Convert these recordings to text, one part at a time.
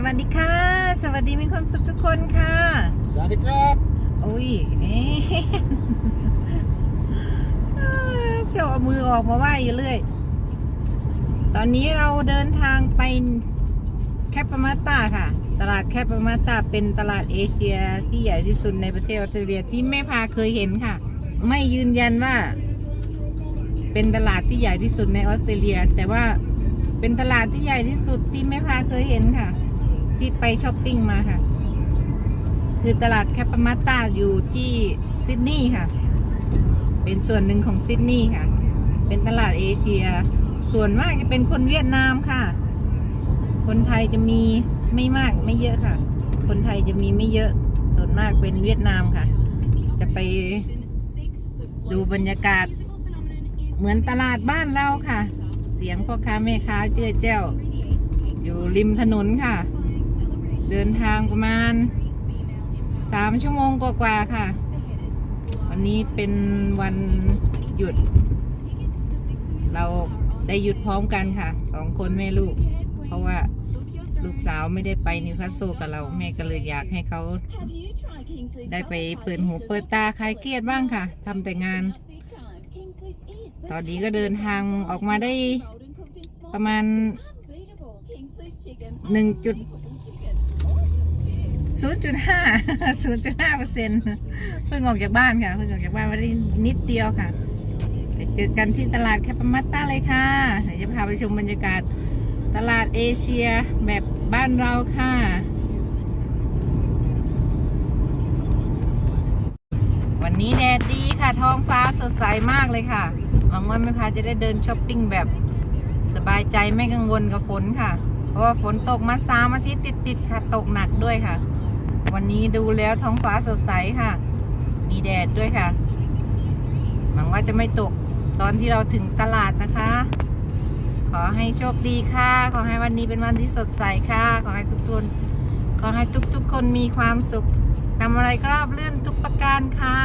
สวัสดีค่ะ สวัสดีมีความสุขทุกคนค่ะ สวัสดีครับอุ้ยเอ๊ะโชว์เอามือออกมาไหวอยู่เรื่อยตอนนี้เราเดินทางไปแคปปามาตาค่ะ ตลาดแคปปามาตาเป็นตลาดเอเชียที่ใหญ่ที่สุดในประเทศออสเตรเลียที่แม่พาเคยเห็นค่ะ ไม่ยืนยันว่า เป็นตลาดที่ใหญ่ที่สุดในออสเตรเลีย แต่ว่าเป็นตลาดที่ใหญ่ที่สุดที่แม่พาเคยเห็นค่ะ ที่ไปช้อปปิ้งมาค่ะ คือตลาดแคปปามาตาอยู่ที่ซิดนีย์ค่ะ เป็นส่วนหนึ่งของซิดนีย์ค่ะ เป็นตลาดเอเชีย ส่วนมากจะเป็นคนเวียดนามค่ะ คนไทยจะมีไม่มากไม่เยอะค่ะ คนไทยจะมีไม่เยอะ ส่วนมากเป็นเวียดนามค่ะ จะไปดูบรรยากาศ เหมือนตลาดบ้านเราค่ะ เสียงพ่อค้าแม่ค้าเจื้อแจ้วอยู่ริมถนนค่ะ เดินทางประมาณสามชั่วโมงกว่าๆค่ะ วันนี้เป็นวันหยุด เราได้หยุดพร้อมกันค่ะสองคนแม่ลูก เพราะว่าลูกสาวไม่ได้ไปนิวคาสเซิลกับเราแม่ก็เลยอยากให้เขาได้ไปเปิดหูเปิดตาคลายเครียดบ้างค่ะทำแต่งาน ตอนนี้ก็เดินทางออกมาได้ประมาณหนึ่งจุด ศูนย์จุดห้าศูนย์จุดห้าเปอร์เซ็นต์เพิ่งออกจากบ้านค่ะ เพิ่งออกจากบ้านมาได้นิดเดียวค่ะไปเจอกันที่ตลาดแคปมัตตาเลยค่ะเดี๋ยวจะพาไปชมบรรยากาศตลาดเอเชียแบบบ้านเราค่ะวันนี้แดดดีค่ะ ท้องฟ้าสดใสมากเลยค่ะ หวังว่าแม่พาจะได้เดินช้อปปิ้งแบบสบายใจไม่กังวลกับฝนค่ะ เพราะว่าฝนตกมาสามอาทิตย์ติดๆค่ะ ตกหนักด้วยค่ะ วันนี้ดูแล้วท้องฟ้าสดใสค่ะ มีแดดด้วยค่ะ หวังว่าจะไม่ตกตอนที่เราถึงตลาดนะคะ ขอให้โชคดีค่ะ ขอให้วันนี้เป็นวันที่สดใสค่ะ ขอให้ทุกคน ขอให้ทุกๆคนมีความสุขทำอะไรก็ราบรื่นทุกประการค่ะ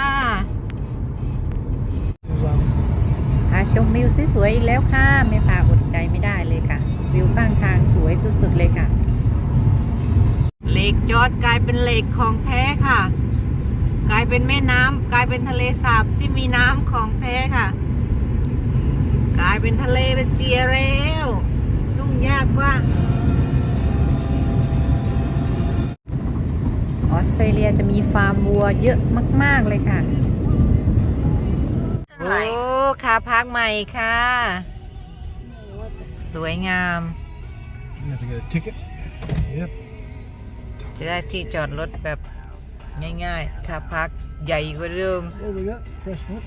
พาชมวิวสวยๆอีกแล้วค่ะ ไม่พาอดใจไม่ได้เลยค่ะ วิวข้างทางสวยสุดๆเลยค่ะ ลกจอดกลายเป็นเหล็กของแท้ค่ะ กลายเป็นแม่น้ำกลายเป็นทะเลสาบที่มีน้ำของแท้ค่ะ กลายเป็นทะเลไปเสียแล้วทุ่งหญ้ากว้างออสเตรเลียจะมีฟาร์มวัวเยอะมาก ๆ เลยค่ะ โอ้ค่าพักใหม่ค่ะ สวยงาม You have to get a ticket. Yep. จะได้ที่จอดรถแบบง่ายๆคาพักใหญ่กว่าเดิม What we got? Fresh milk.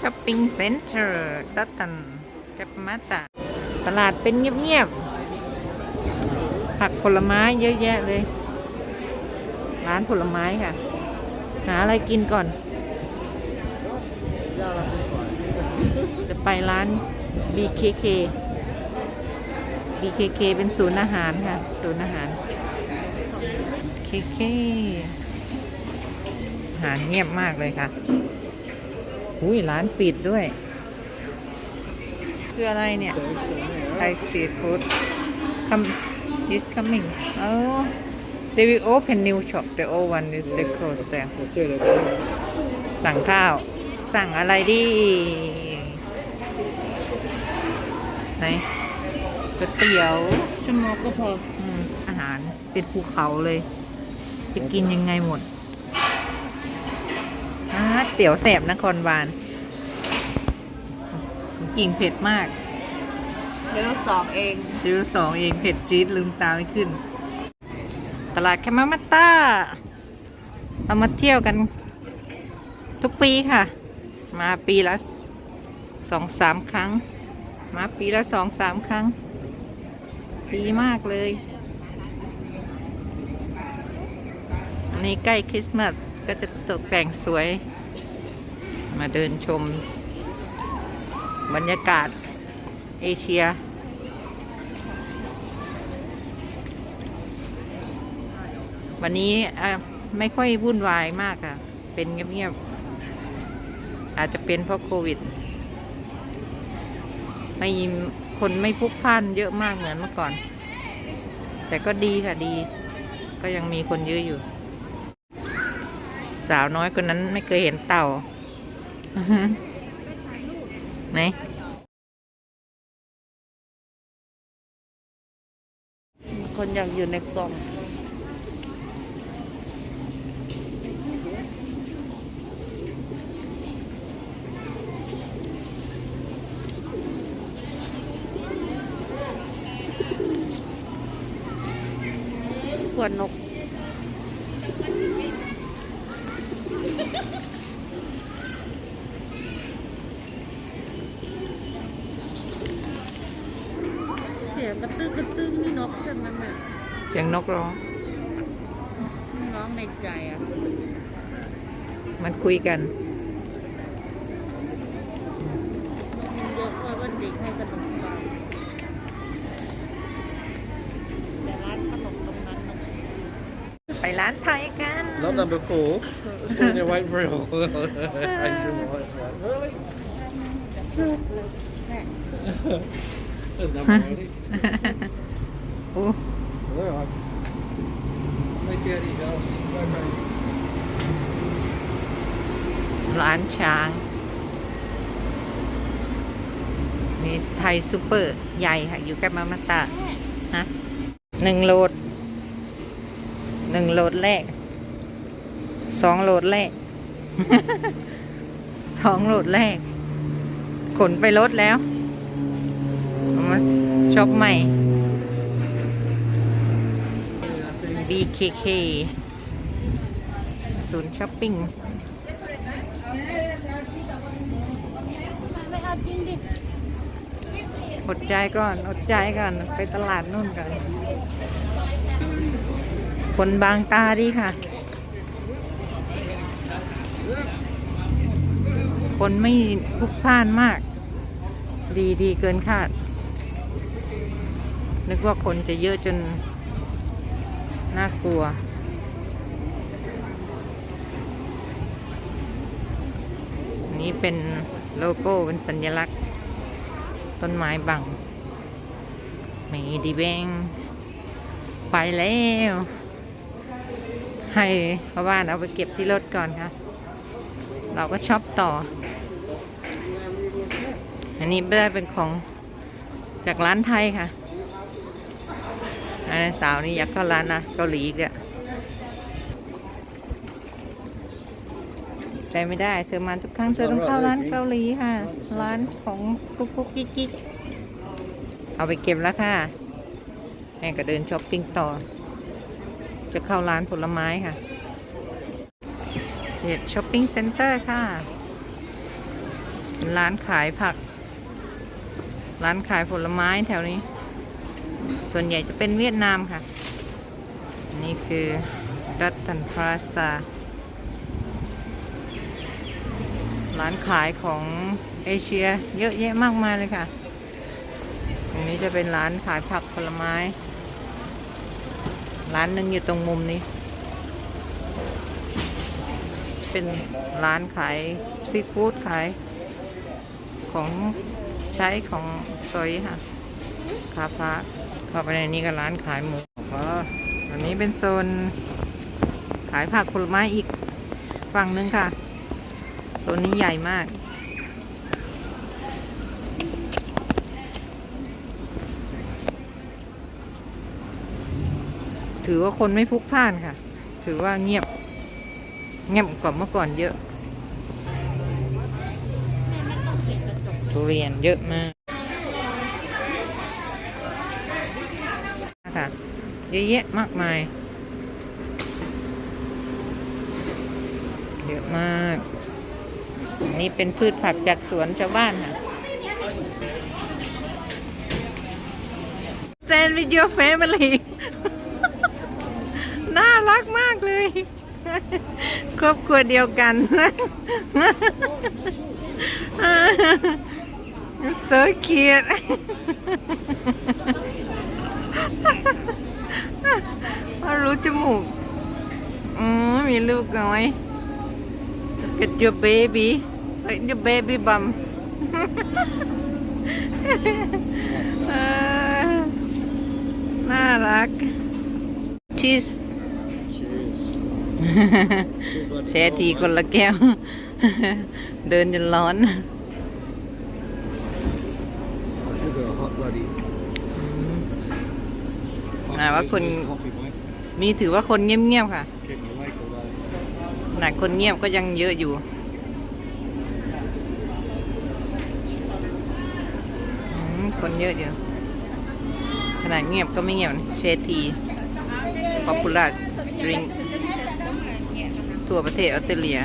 ช้อปปิ้งเซ็นเตอร์ดัตตันแคปมาตาตลาดเป็นเงียบๆ ผักผลไม้เยอะแยะเลย ร้านผลไม้ค่ะ หาอะไรกินก่อน จะไปร้าน BKK BKK เป็นศูนย์อาหารค่ะ ศูนย์อาหาร KK อาหารเงียบมากเลยค่ะ อุ้ยร้านปิดด้วย คืออะไรเนี่ยไทยสตรีทฟู้ด come is coming oh they will open new shop the old one is the closed there We'll see that. สั่งข้าว สั่งอะไรดีไหนก๋วยเตี๋ยว Some milk, no problem. อืมอาหารเป็นภูเขาเลย จะกินยังไงหมดอาเตี๋ยวแสบนครบาลกิ่งเผ็ดมากเดี๋ยวสองเองซื้อสองเองเผ็ดจี๊ดลืมตาไม่ขึ้น ตลาดแคมามัตต้าเรามาเที่ยวกัน ทุกปีค่ะ มาปีละสองสามครั้ง มาปีละสองสามครั้ง ดีมากเลย นนี้ใกล้คริสต์มาสก็จะตกแต่งสวย มาเดินชม บรรยากาศเอเชีย วันนี้ไม่ค่อยวุ่นวายมากค่ะ เป็นเงียบๆ อาจจะเป็นเพราะโควิด ไม่คนไม่พลุกพล่านเยอะมากเหมือนเมื่อก่อน แต่ก็ดีค่ะดี ก็ยังมีคนเยอะอยู่ สาวน้อยคนนั้นไม่เคยเห็นเต่าอือฮึไหนคนอยากอยู่ในกล่องขวดนก เสียงกระ ตึ้งกระตึ้งนี่นกใช่ไหมแม่เสียงนกร้อง ร้องในใจอะ มันคุยกันมันเยอะว่าวันเด็กให้ขนมปังแต่ร้านขนมตรงนั้นน่ะไปร้านไทยกัน Not number four. Still there waiting for you. Asian white. Like, really? There's number already. โอ้ All right. Hey, Jetty, girls. Okay. ร้านช้าง มีไทยซูเปอร์ใหญ่ค่ะ อยู่กับมามาตาฮะหนึ่งโหลด หนึ่งโหลดแรก สองโหลดแรก สองโหลดแรก ขนไปรถแล้วเอา มาช็อปใหม่ BKK ศูนย์ช้อปปิ้งไม่เอาจริงดิอดใจก่อนอดใจก่อนไปตลาดนู่นกันคนบางตาดีค่ะ คนไม่พลุกพล่านมาก ดีดีเกินคาด นึกว่าคนจะเยอะจนน่ากลัว นี้เป็นโลโก้เป็นสัญลักษณ์ ต้นไม้บัง มีดีเบง ไปแล้ว ให้พ่อบ้านเอาไปเก็บที่รถก่อนค่ะ เราก็ช็อปต่อ อันนี้ได้เป็นของจากร้านไทยค่ะ อันนนสาวนี่อยากเข้าร้านนะเกาหลีอีกอะใจไม่ได้ เธอมาทุกครั้งเธอต้องเข้าร้านเกาหลีค่ะ ร้านของกุ๊กกุ๊กกิ๊กกิ๊กเอาไปเก็บแล้วค่ะแม่ก็เดินช้อปปิ้งต่อ จะเข้าร้านผลไม้ค่ะเดดช้อปปิ้งเซ็นเตอร์ค่ะเป็นร้านขายผัก ร้านขายผลไม้แถวนี้ ส่วนใหญ่จะเป็นเวียดนามค่ะ นี่คือรัตตันพลาซาร้านขายของเอเชียเยอะแยะมากมายเลยค่ะ ตรงนี้จะเป็นร้านขายผักผลไม้ ร้านหนึ่งอยู่ตรงมุมนี้ เป็นร้านขายซีฟู้ดขายของใช้ของซอยค่ะคาพา เข้าไปในนี้ก็ร้านขายหมูอันนี้เป็นโซนขายผักผลไม้อีกฝั่งหนึงค่ะ โซนนี้ใหญ่มาก ถือว่าคนไม่พลุกพล่านค่ะ ถือว่าเงียบ เงียบกว่าเมื่อก่อนเยอะทุเรียนเยอะมาก ค่ะ เยอะแยะมากมาย เยอะมากนนี้เป็นพืชผักจากสวนชาวบ้านค่ะ Stand with your family น่ารักมากเลย ครอบครัวเดียวกัน so cute เขารู้จมูกอืมมีลูกน้อย Look at your baby Look at your baby bum เออน่ารักชีส Cheers. แชร์ทีคนละแก้ว เดินจนร้อน I should go hot bloody. ่าว่าคน Coffee, boy. มีถือว่าคนเงียบๆค่ะ Kick my leg away. ขนาดคนเงียบก็ยังเยอะอยู่คนเยอะอยู่ขนาดเงียบก็ไม่เงียบเชทีป๊อปปูล่าดริงทั่วประเทศออสเตรเลีย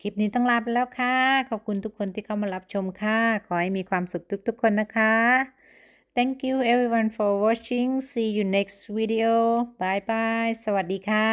คลิปนี้ต้องลาไปแล้วค่ะ ขอบคุณทุกคนที่เข้ามารับชมค่ะ ขอให้มีความสุขทุกๆคนนะคะ Thank you everyone for watching see you next video bye bye สวัสดีค่ะ